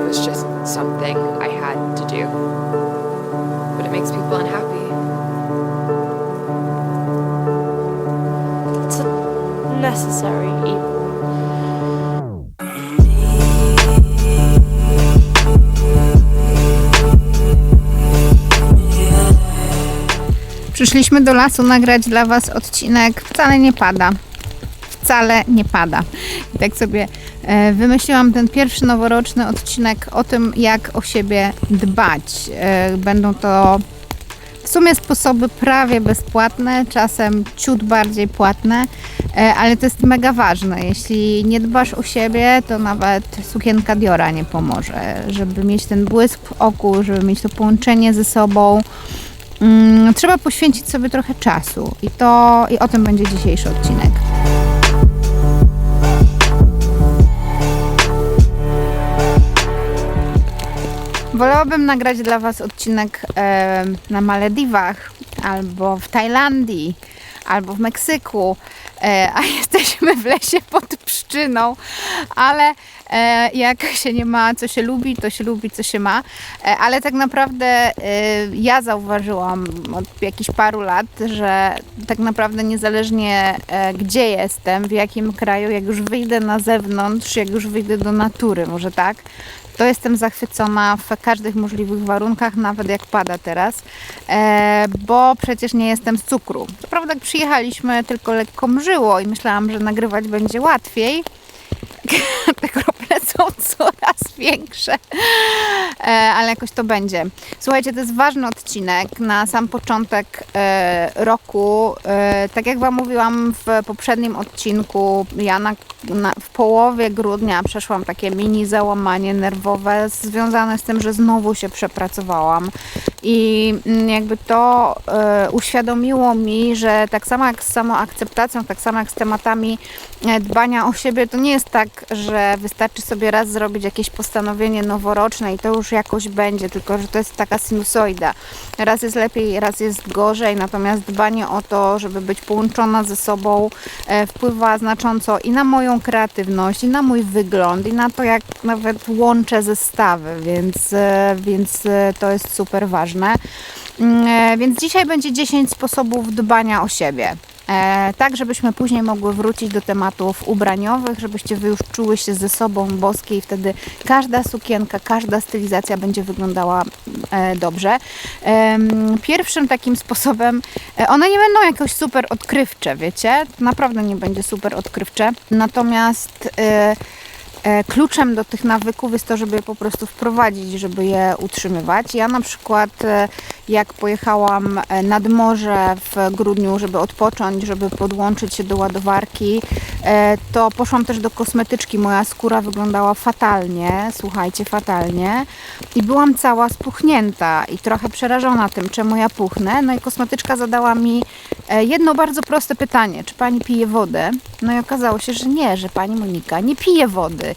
It was just something I had to do. But it makes people unhappy. It's a necessary evil. Przyszliśmy do lasu nagrać dla Was odcinek. Wcale nie pada. Wcale nie pada. I tak sobie e, wymyśliłam ten pierwszy noworoczny odcinek o tym, jak o siebie dbać. E, będą to w sumie sposoby prawie bezpłatne, czasem ciut bardziej płatne, e, ale to jest mega ważne. Jeśli nie dbasz o siebie, to nawet sukienka Diora nie pomoże. Żeby mieć ten błysk w oku, żeby mieć to połączenie ze sobą, mm, trzeba poświęcić sobie trochę czasu. I to i o tym będzie dzisiejszy odcinek. Wolałabym nagrać dla Was odcinek e, na Malediwach, albo w Tajlandii, albo w Meksyku, e, a jesteśmy w lesie pod pszczyną, ale e, jak się nie ma, co się lubi, to się lubi, co się ma. E, ale tak naprawdę e, ja zauważyłam od jakichś paru lat, że tak naprawdę niezależnie e, gdzie jestem, w jakim kraju, jak już wyjdę na zewnątrz, jak już wyjdę do natury, może tak, to jestem zachwycona w każdych możliwych warunkach, nawet jak pada teraz, e, bo przecież nie jestem z cukru. Prawda, jak przyjechaliśmy, tylko lekko mrzyło i myślałam, że nagrywać będzie łatwiej. Te krople są coraz większe, e, ale jakoś to będzie. Słuchajcie, to jest ważny odcinek na sam początek e, roku. E, tak jak Wam mówiłam w poprzednim odcinku, ja na, na, w połowie grudnia przeszłam takie mini załamanie nerwowe związane z tym, że znowu się przepracowałam. I mm, jakby to e, uświadomiło mi, że tak samo jak z samoakceptacją, tak samo jak z tematami e, dbania o siebie, to nie jest tak, że wystarczy sobie raz zrobić jakieś postanowienie noworoczne i to już jakoś będzie, tylko że to jest taka sinusoida. Raz jest lepiej, raz jest gorzej, natomiast dbanie o to, żeby być połączona ze sobą, e, wpływa znacząco i na moją kreatywność, i na mój wygląd, i na to, jak nawet łączę zestawy, więc, więc to jest super ważne. Mm, e, Więc dzisiaj będzie 10 sposobów dbania o siebie. E, tak, żebyśmy później mogły wrócić do tematów ubraniowych, żebyście wy już czuły się ze sobą boskie i wtedy każda sukienka, każda stylizacja będzie wyglądała e, dobrze. Pierwszym takim sposobem, one nie będą jakoś super odkrywcze, wiecie? Naprawdę nie będzie super odkrywcze. Natomiast Kluczem do tych nawyków jest to, żeby je po prostu wprowadzić, żeby je utrzymywać. Ja na przykład, e, jak pojechałam e, nad morze w grudniu, żeby odpocząć, żeby podłączyć się do ładowarki, e, to poszłam też do kosmetyczki. Moja skóra wyglądała fatalnie, słuchajcie, fatalnie. I byłam cała spuchnięta i trochę przerażona tym, czemu ja puchnę. No i kosmetyczka zadała mi e, jedno bardzo proste pytanie: czy pani pije wodę? No i okazało się, że nie, że pani Monika nie pije wody.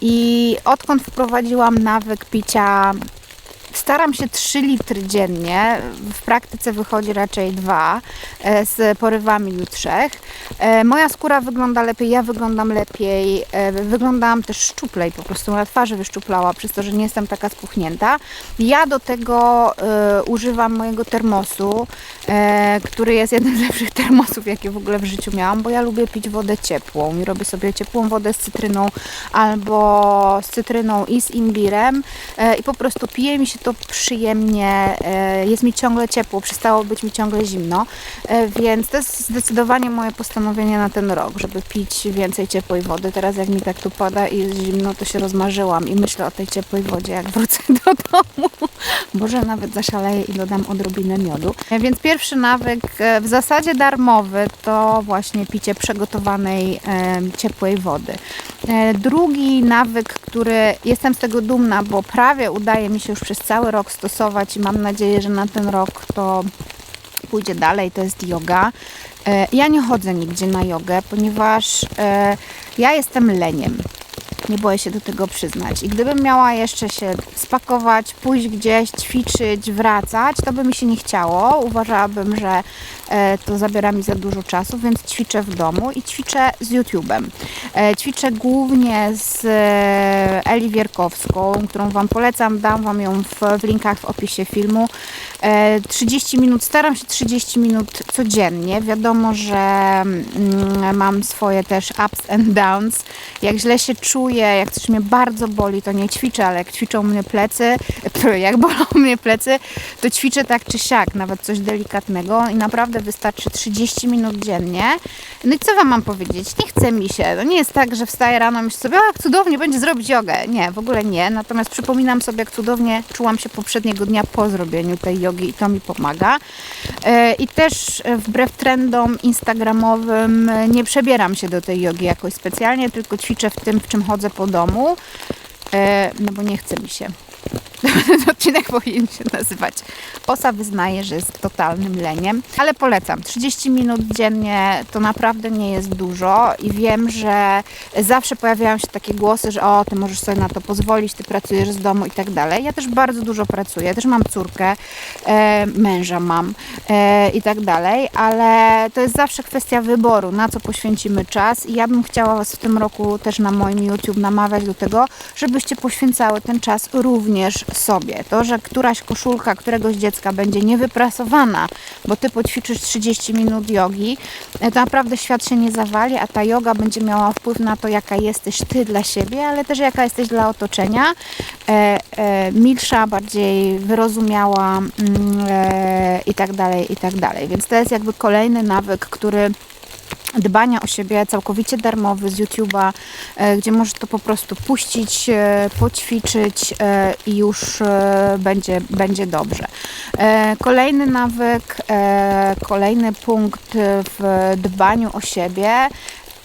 I odkąd wprowadziłam nawyk picia Staram się 3 litry dziennie, w praktyce wychodzi raczej 2, z porywami do 3. Moja skóra wygląda lepiej, ja wyglądam lepiej, e, wyglądam też szczuplej, po prostu moja twarz wyszczuplała przez to, że nie jestem taka spuchnięta. Ja do tego e, używam mojego termosu, e, który jest jednym z lepszych termosów, jakie w ogóle w życiu miałam, bo ja lubię pić wodę ciepłą i robię sobie ciepłą wodę z cytryną albo z cytryną i z imbirem e, i po prostu pije mi się to przyjemnie, e, jest mi ciągle ciepło, przestało być mi ciągle zimno, e, więc to jest zdecydowanie moje postanowienie na ten rok, żeby pić więcej ciepłej wody. Teraz jak mi tak tu pada i jest zimno, to się rozmarzyłam i myślę o tej ciepłej wodzie, jak wrócę do domu. Może nawet zaszaleję i dodam odrobinę miodu. E, Więc pierwszy nawyk, w zasadzie darmowy, to właśnie picie przygotowanej ciepłej wody. Drugi nawyk, który jestem z tego dumna, bo prawie udaje mi się już przez cały rok stosować i mam nadzieję, że na ten rok to pójdzie dalej, to jest yoga. E, Ja nie chodzę nigdzie na jogę, ponieważ e, ja jestem leniem. Nie boję się do tego przyznać. I gdybym miała jeszcze się spakować, pójść gdzieś, ćwiczyć, wracać, to by mi się nie chciało. Uważałabym, że e, to zabiera mi za dużo czasu, więc ćwiczę w domu i ćwiczę z YouTube'em. E, ćwiczę głównie z e, Eli Wierkowską, którą Wam polecam. Dam Wam ją w, w linkach w opisie filmu. E, 30 minut, staram się 30 minut codziennie. Wiadomo, że mm, mam swoje też ups and downs. Jak źle się czuję, jak coś mnie bardzo boli, to nie ćwiczę, ale jak ćwiczą mnie plecy, jak bolą mnie plecy, to ćwiczę tak czy siak, nawet coś delikatnego i naprawdę wystarczy 30 minut dziennie. No i co Wam mam powiedzieć? Nie chce mi się. No nie jest tak, że wstaję rano i myślę sobie, a cudownie będzie zrobić jogę. Nie, w ogóle nie. Natomiast przypominam sobie, jak cudownie czułam się poprzedniego dnia po zrobieniu tej jogi i to mi pomaga. E, I też e, wbrew trendom instagramowym e, nie przebieram się do tej jogi jakoś specjalnie, tylko ćwiczę w tym, w czym chodzę po domu. E, No bo nie chce mi się. Ten odcinek powinien się nazywać Osa wyznaje, że jest totalnym leniem, ale polecam. 30 minut dziennie to naprawdę nie jest dużo i wiem, że zawsze pojawiają się takie głosy, że o, ty możesz sobie na to pozwolić, ty pracujesz z domu i tak dalej. Ja też bardzo dużo pracuję, też mam córkę, e, męża mam e, i tak dalej, ale to jest zawsze kwestia wyboru, na co poświęcimy czas i ja bym chciała Was w tym roku też na moim YouTube namawiać do tego, żebyście poświęcały ten czas również sobie. To, że któraś koszulka któregoś dziecka będzie niewyprasowana, bo Ty poćwiczysz 30 minut jogi, e, to naprawdę świat się nie zawali, a ta yoga będzie miała wpływ na to, jaka jesteś Ty dla siebie, ale też jaka jesteś dla otoczenia. E, e, milsza, bardziej wyrozumiała mm, e, i tak dalej, i tak dalej. Więc to jest jakby kolejny nawyk, który dbania o siebie całkowicie darmowy z YouTube'a, e, gdzie możesz to po prostu puścić, e, poćwiczyć e, i już będzie, będzie dobrze. Kolejny nawyk, kolejny punkt w dbaniu o siebie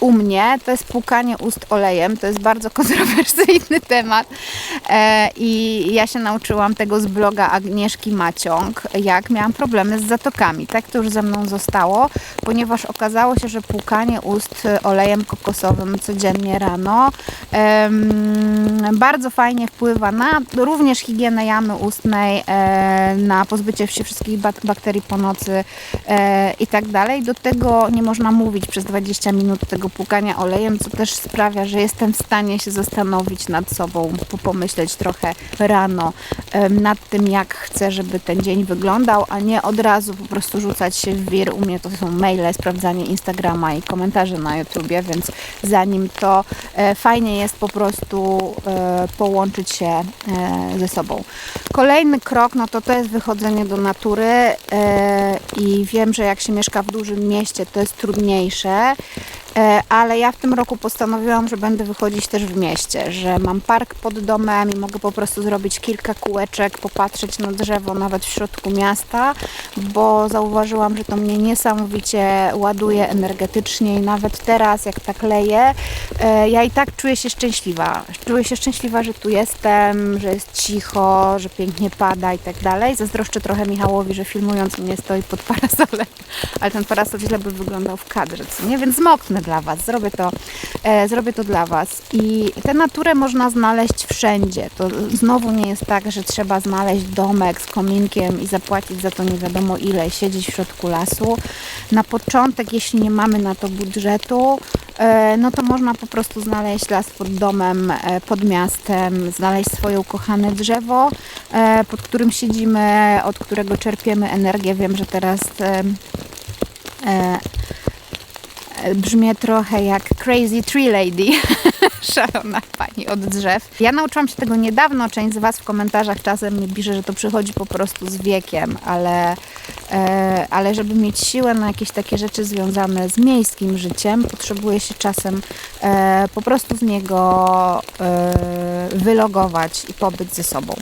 u mnie to jest płukanie ust olejem. To jest bardzo kontrowersyjny temat. E, I ja się nauczyłam tego z bloga Agnieszki Maciąg, jak miałam problemy z zatokami. Tak to już ze mną zostało, ponieważ okazało się, że płukanie ust olejem kokosowym codziennie rano bardzo fajnie wpływa na również higienę jamy ustnej, e, na pozbycie się wszystkich bak- bakterii po nocy e, i tak dalej. Do tego nie można mówić przez 20 minut tego płukania olejem, co też sprawia, że jestem w stanie się zastanowić nad sobą, po- pomyśleć trochę rano nad tym, jak chcę, żeby ten dzień wyglądał, a nie od razu po prostu rzucać się w wir. U mnie to są maile, sprawdzanie Instagrama i komentarze na YouTubie, więc zanim to e, fajnie jest po prostu e, połączyć się e, ze sobą. Kolejny krok, no to to jest wychodzenie do natury i wiem, że jak się mieszka w dużym mieście, to jest trudniejsze. E, Ale ja w tym roku postanowiłam, że będę wychodzić też w mieście, że mam park pod domem i mogę po prostu zrobić kilka kółeczek, popatrzeć na drzewo nawet w środku miasta, bo zauważyłam, że to mnie niesamowicie ładuje energetycznie i nawet teraz, jak tak leje, e, ja i tak czuję się szczęśliwa. Czuję się szczęśliwa, że tu jestem, że jest cicho, że pięknie pada i tak dalej. Zazdroszczę trochę Michałowi, że filmując mnie stoi pod parasolem, ale ten parasol źle by wyglądał w kadrze, co nie? Więc dla Was, zrobię to, e, zrobię to dla Was. I tę naturę można znaleźć wszędzie. To znowu nie jest tak, że trzeba znaleźć domek z kominkiem i zapłacić za to nie wiadomo ile siedzieć w środku lasu. Na początek, jeśli nie mamy na to budżetu, e, no to można po prostu znaleźć las pod domem, e, pod miastem, znaleźć swoje ukochane drzewo, e, pod którym siedzimy, od którego czerpiemy energię. Wiem, że teraz e, e, brzmię trochę jak Crazy Tree Lady, szalona pani od drzew. Ja nauczyłam się tego niedawno, część z Was w komentarzach czasem mi pisze, że to przychodzi po prostu z wiekiem, ale, e, ale żeby mieć siłę na jakieś takie rzeczy związane z miejskim życiem, potrzebuje się czasem e, po prostu z niego e, wylogować i pobyć ze sobą.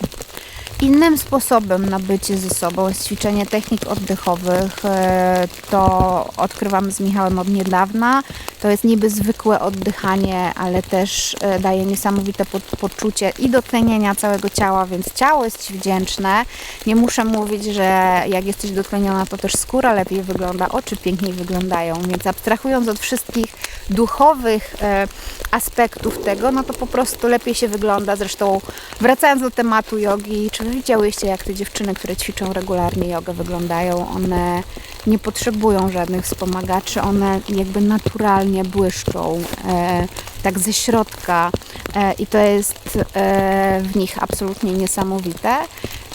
Innym sposobem na bycie ze sobą jest ćwiczenie technik oddechowych. E, To odkrywamy z Michałem od niedawna. To jest niby zwykłe oddychanie, ale też e, daje niesamowite po- poczucie i dotlenienia całego ciała, więc ciało jest Ci wdzięczne. Nie muszę mówić, że jak jesteś dotleniona, to też skóra lepiej wygląda, oczy piękniej wyglądają. Więc abstrahując od wszystkich duchowych e, aspektów tego, no to po prostu lepiej się wygląda. Zresztą wracając do tematu jogi, czy widziałyście, jak te dziewczyny, które ćwiczą regularnie jogę wyglądają? One nie potrzebują żadnych wspomagaczy, one jakby naturalnie błyszczą, e, tak ze środka e, i to jest e, w nich absolutnie niesamowite.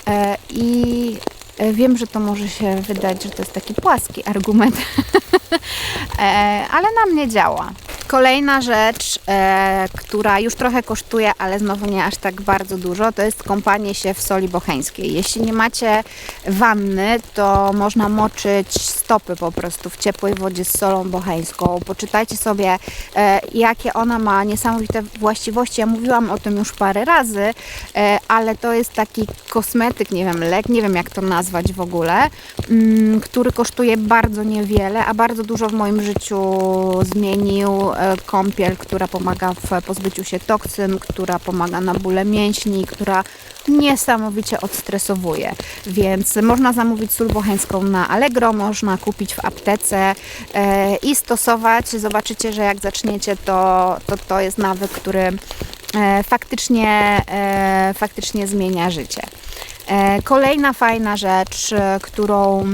E, I e, wiem, że to może się wydać, że to jest taki płaski argument, e, ale na mnie działa. Kolejna rzecz, e, która już trochę kosztuje, ale znowu nie aż tak bardzo dużo, to jest kąpanie się w soli bocheńskiej. Jeśli nie macie wanny, to można moczyć stopy po prostu w ciepłej wodzie z solą bocheńską. Poczytajcie sobie, e, jakie ona ma niesamowite właściwości. Ja mówiłam o tym już parę razy, e, ale to jest taki kosmetyk, nie wiem, lek, nie wiem jak to nazwać w ogóle, mm, który kosztuje bardzo niewiele, a bardzo dużo w moim życiu zmienił. E, Kąpiel, która pomaga w pozbyciu się toksyn, która pomaga na bóle mięśni, która niesamowicie odstresowuje. Więc można zamówić sól na Allegro, można kupić w aptece e, i stosować. Zobaczycie, że jak zaczniecie, to to, to jest nawyk, który e, faktycznie, faktycznie zmienia życie. Kolejna fajna rzecz, którą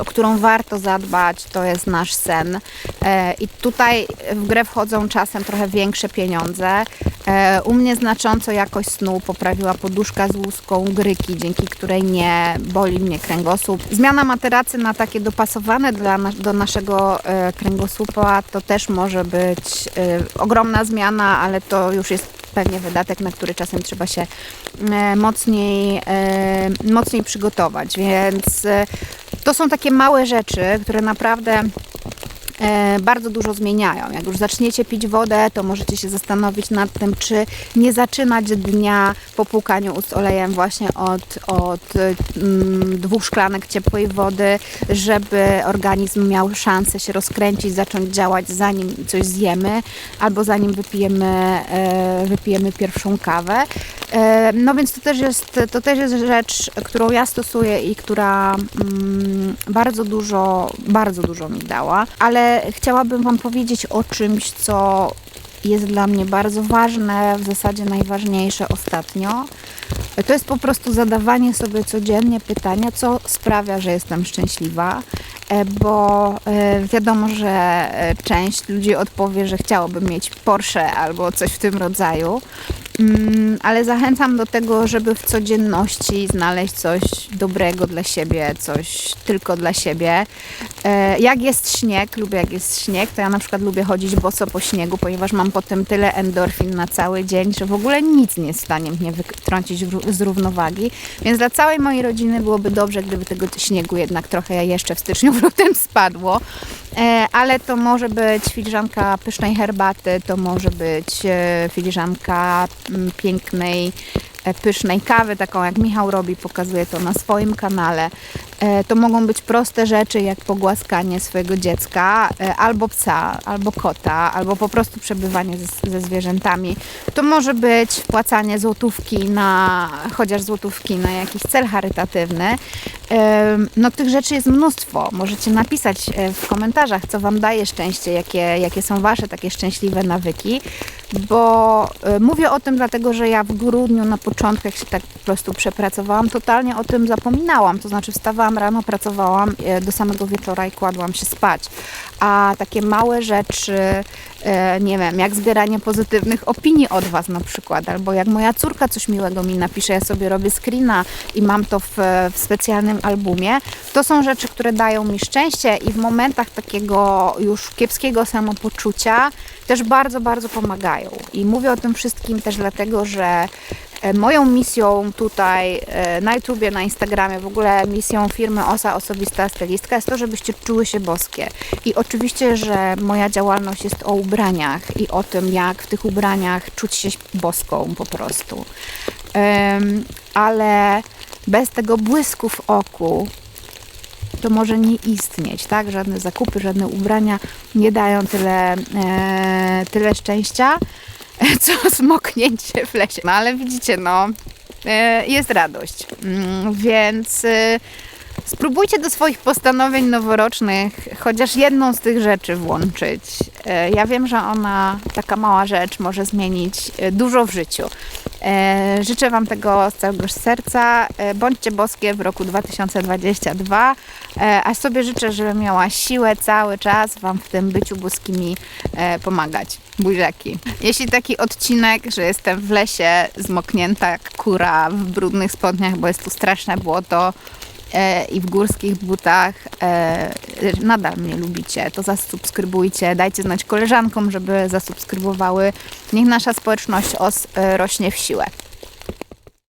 o którą warto zadbać, to jest nasz sen. E, I tutaj w grę wchodzą czasem trochę większe pieniądze. E, U mnie znacząco jakość snu poprawiła poduszka z łuską gryki, dzięki której nie boli mnie kręgosłup. Zmiana materacy na takie dopasowane dla do naszego e, kręgosłupa to też może być ogromna zmiana, ale to już jest pewnie wydatek, na który czasem trzeba się mocniej, mocniej przygotować. Więc to są takie małe rzeczy, które naprawdę e, bardzo dużo zmieniają. Jak już zaczniecie pić wodę, to możecie się zastanowić nad tym, czy nie zaczynać dnia po płukaniu ust olejem właśnie od, od mm, dwóch szklanek ciepłej wody, żeby organizm miał szansę się rozkręcić, zacząć działać zanim coś zjemy albo zanim wypijemy, e, wypijemy pierwszą kawę. E, No więc to też jest, to też jest rzecz, którą ja stosuję i która mm, bardzo dużo, bardzo dużo mi dała, ale chciałabym Wam powiedzieć o czymś, co jest dla mnie bardzo ważne, w zasadzie najważniejsze ostatnio. To jest po prostu zadawanie sobie codziennie pytania, co sprawia, że jestem szczęśliwa, e, bo e, wiadomo, że część ludzi odpowie, że chciałoby mieć Porsche albo coś w tym rodzaju. Mm, ale zachęcam do tego, żeby w codzienności znaleźć coś dobrego dla siebie, coś tylko dla siebie. E, Jak jest śnieg, lubię jak jest śnieg, to ja na przykład lubię chodzić boso po śniegu, ponieważ mam potem tyle endorfin na cały dzień, że w ogóle nic nie jest w stanie mnie wytrącić z równowagi. Więc dla całej mojej rodziny byłoby dobrze, gdyby tego śniegu jednak trochę jeszcze w styczniu, w lutym spadło. E, Ale to może być filiżanka pysznej herbaty, to może być e, filiżanka mm, pięknej, e, pysznej kawy, taką jak Michał robi, pokazuje to na swoim kanale. E, To mogą być proste rzeczy, jak pogłaskanie swojego dziecka, e, albo psa, albo kota, albo po prostu przebywanie ze, ze zwierzętami. To może być wpłacanie złotówki na, chociaż złotówki na jakiś cel charytatywny. Em, No tych rzeczy jest mnóstwo. Możecie napisać e, w komentarzach, co Wam daje szczęście, jakie, jakie są Wasze takie szczęśliwe nawyki, bo e, mówię o tym dlatego, że ja w grudniu na początku, jak się tak po prostu przepracowałam, totalnie o tym zapominałam. To znaczy wstawałam rano, pracowałam e, do samego wieczora i kładłam się spać. A takie małe rzeczy, e, nie wiem, jak zbieranie pozytywnych opinii od Was na przykład, albo jak moja córka coś miłego mi napisze, ja sobie robię screena i mam to w, w specjalnym albumie. To są rzeczy, które dają mi szczęście i w momentach takiego już kiepskiego samopoczucia też bardzo, bardzo pomagają. I mówię o tym wszystkim też dlatego, że e, moją misją tutaj e, na YouTubie, na Instagramie, w ogóle misją firmy OSA Osobista Stylistka jest to, żebyście czuły się boskie. I oczywiście, że moja działalność jest o ubraniach i o tym, jak w tych ubraniach czuć się boską po prostu. em, ale bez tego błysku w oku to może nie istnieć, tak? Żadne zakupy, żadne ubrania nie dają tyle, e, tyle szczęścia, co smoknięcie w lesie. No ale widzicie, no, e, jest radość. Mm, Więc e, spróbujcie do swoich postanowień noworocznych chociaż jedną z tych rzeczy włączyć. E, Ja wiem, że ona, taka mała rzecz, może zmienić e, dużo w życiu. E, Życzę Wam tego z całego serca. E, Bądźcie boskie w roku 2022, e, a sobie życzę, żebym miała siłę cały czas Wam w tym byciu boskimi pomagać. Buziaki. Jeśli taki odcinek, że jestem w lesie zmoknięta kura w brudnych spodniach, bo jest tu straszne błoto, i w górskich butach e, nadal mnie lubicie, to zasubskrybujcie, dajcie znać koleżankom, żeby zasubskrybowały. Niech nasza społeczność OS e, rośnie w siłę.